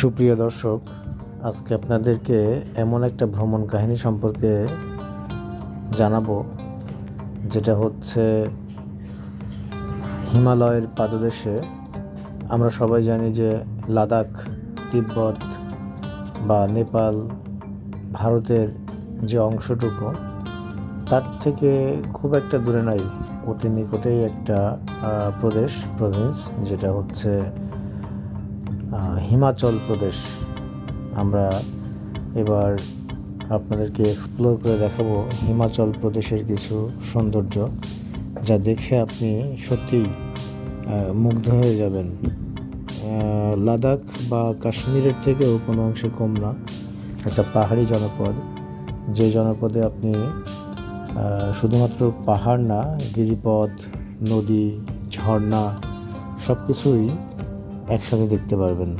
সুপ্রিয় দর্শক, আজকে আপনাদেরকে এমন একটা ভ্রমণ কাহিনী সম্পর্কে জানাব, যেটা হচ্ছে হিমালয়ের পাদদেশে। আমরা সবাই জানি যে লাদাখ, তিব্বত বা নেপাল ভারতের যে অংশটুকু, তার থেকে খুব একটা দূরে নয় অতি নিকটেই একটা প্রদেশ প্রভিন্স যেটা হচ্ছে হিমাচল প্রদেশ। আমরা এবার আপনাদেরকে এক্সপ্লোর করে দেখাবো হিমাচল প্রদেশের কিছু সৌন্দর্য, যা দেখে আপনি সত্যিই মুগ্ধ হয়ে যাবেন। লাদাখ বা কাশ্মীরের থেকেও কোনো অংশে কম না, একটা পাহাড়ি জনপদ। যে জনপদে আপনি শুধুমাত্র পাহাড় না, গিরিপথ, নদী, ঝর্ণা সব কিছুই একসাথে দেখতে পারবেন।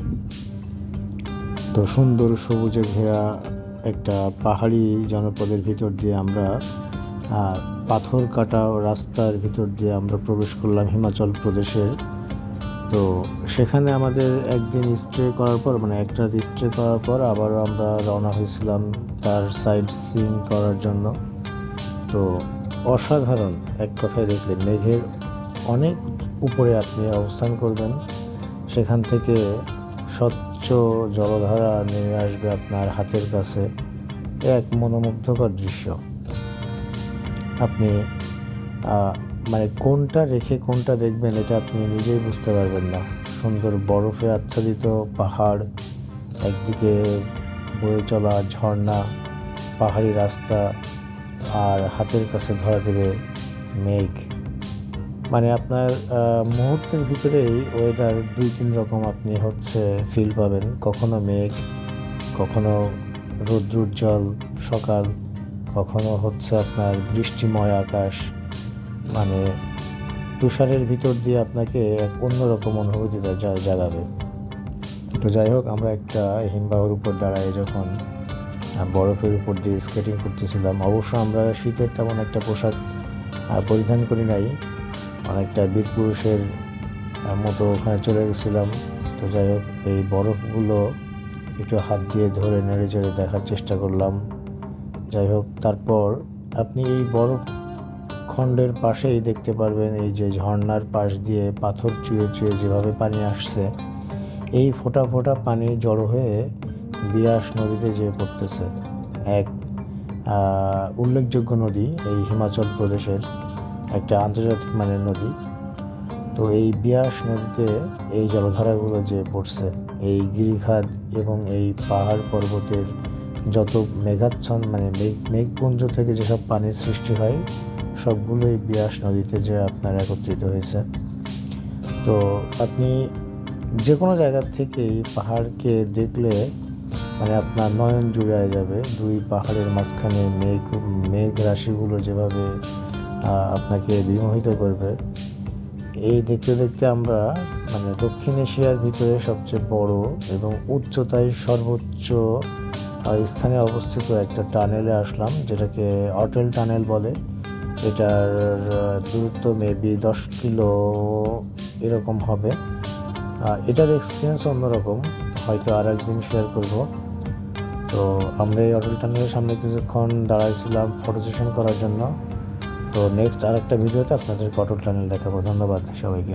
তো সুন্দর সবুজে ঘেরা একটা পাহাড়ি জনপদের ভিতর দিয়ে আমরা পাথর কাটা রাস্তার ভিতর দিয়ে আমরা প্রবেশ করলাম হিমাচল প্রদেশের। তো সেখানে আমাদের একদিন স্টে করার পর মানে একটা রাত স্টে করার পর আবারও আমরা রওনা হয়েছিলাম তার সাইড সিন করার জন্য। তো অসাধারণ, এক কথায় দেখলেন মেঘের অনেক উপরে আপনি অবস্থান করবেন। সেখান থেকে স্বচ্ছ জলধারা নেমে আসবে আপনার হাতের কাছে। এক মনোমুগ্ধকর দৃশ্য। আপনি মানে কোনটা রেখে কোনটা দেখবেন এটা আপনি নিজেই বুঝতে পারবেন না। সুন্দর বরফে আচ্ছাদিত পাহাড়, একদিকে বয়ে চলা ঝর্ণা, পাহাড়ি রাস্তা, আর হাতের কাছে ধরা দেবে মেঘ। মানে আপনার মুহূর্তের ভিতরেই ওয়েদার দুই তিন রকম আপনি হচ্ছে ফিল পাবেন। কখনো মেঘ, কখনো রৌদ্রোজ্জ্বল সকাল, কখনো হচ্ছে আপনার বৃষ্টিময় আকাশ। মানে তুষারের ভিতর দিয়ে আপনাকে এক অন্যরকম অনুভূতি জাগাবে। তো যাই হোক, আমরা একটা হিমবাহর উপর দাঁড়ায় যখন বরফের উপর দিয়ে স্কেটিং করতেছিলাম। অবশ্য আমরা শীতের তেমন একটা পোশাক পরিধান করি নাই। অনেকটা বীর পুরুষের মতো ওখানে চলে গেছিলাম। তো যাই হোক, এই বরফগুলো একটু হাত দিয়ে ধরে নেড়ে চেড়ে দেখার চেষ্টা করলাম। যাই হোক, তারপর আপনি এই বরফ খণ্ডের পাশেই দেখতে পারবেন এই যে ঝর্ণার পাশ দিয়ে পাথর চুয়ে চুয়ে যেভাবে পানি আসছে, এই ফোঁটা ফোঁটা পানি জড়ো হয়ে বিয়াস নদীতে যেয়ে পড়তেছে। এক উল্লেখযোগ্য নদী এই হিমাচল প্রদেশের। একটা আন্তর্জাতিক মানের নদী। তো এই বিয়াস নদীতে এই জলধারাগুলো যে পড়ছে, এই গিরিখাত এবং এই পাহাড় পর্বতের যত মেঘাচ্ছন্ন মানে মেঘ, মেঘপুঞ্জ থেকে যেসব পানির সৃষ্টি হয়, সবগুলোই বিয়াস নদীতে যে আপনার একত্রিত হয়েছে। তো আপনি যে কোনো জায়গা থেকেই পাহাড়কে দেখলে মানে আপনার নয়ন জুড়ায় যাবে। দুই পাহাড়ের মাঝখানে মেঘ মেঘ রাশিগুলো যেভাবে আপনাকে বিমোহিত করবে। এই দেখতে দেখতে আমরা মানে দক্ষিণ এশিয়ার ভিতরে সবচেয়ে বড় এবং উচ্চতায় সর্বোচ্চ স্থানে অবস্থিত একটা টানেলে আসলাম, যেটাকে অটেল টানেল বলে। এটার দূরত্ব মেবি দশ কিলো এরকম হবে। এটার এক্সপিরিয়েন্স অন্যরকম, হয়তো আর একদিন শেয়ার করব। তো আমরা এই অটেল টানেলের সামনে কিছুক্ষণ দাঁড়াইছিলাম ফটো সেশন করার জন্য। তো নেক্সট আরেকটা ভিডিওতে আপনাদের অটল টানেল দেখাবো। ধন্যবাদ সবাইকে।